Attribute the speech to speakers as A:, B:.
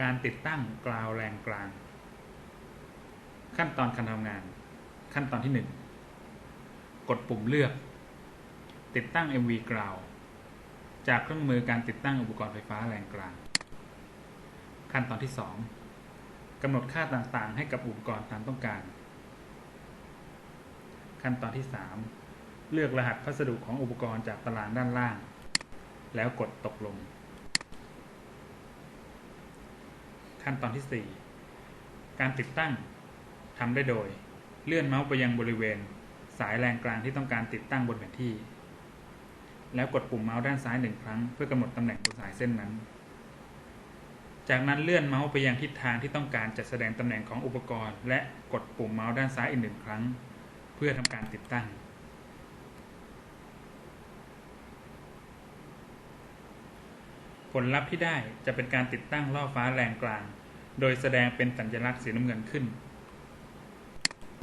A: การติดตั้งกราวแรงกลาง ขั้นตอนการทำงาน ขั้นตอนที่ 1 กดปุ่มเลือก ติดตั้ง MV กราวจากเครื่องมือการติดตั้งอุปกรณ์ไฟฟ้าแรงกลาง ขั้นตอนที่ 2กำหนดค่าต่างๆ ให้กับอุปกรณ์ตามต้องการ ขั้นตอนที่ 3 เลือกรหัสพัสดุของอุปกรณ์จากตารางด้านล่าง แล้วกดตกลง ขั้นตอนที่ 4 การติดตั้งทำได้โดย เลื่อนเมาส์ไปยังบริเวณ สายแรงกลางที่ต้องการติดตั้งบนแผนที่ แล้วกดปุ่มเมาส์ด้านซ้ายหนึ่งครั้งเพื่อกำหนดตำแหน่งบนสายเส้นนั้น จากนั้นเลื่อนเมาส์ไปยังทิศทางที่ต้องการจะแสดงตำแหน่งของอุปกรณ์ และกดปุ่มเมาส์ด้านซ้ายอีกหนึ่งครั้ง เพื่อทำการติดตั้ง ผลลัพธ์ที่ได้จะเป็นการติดตั้งล่อฟ้าแรงกลาง โดยแสดงเป็นสัญลักษณ์สีน้ำเงินขึ้น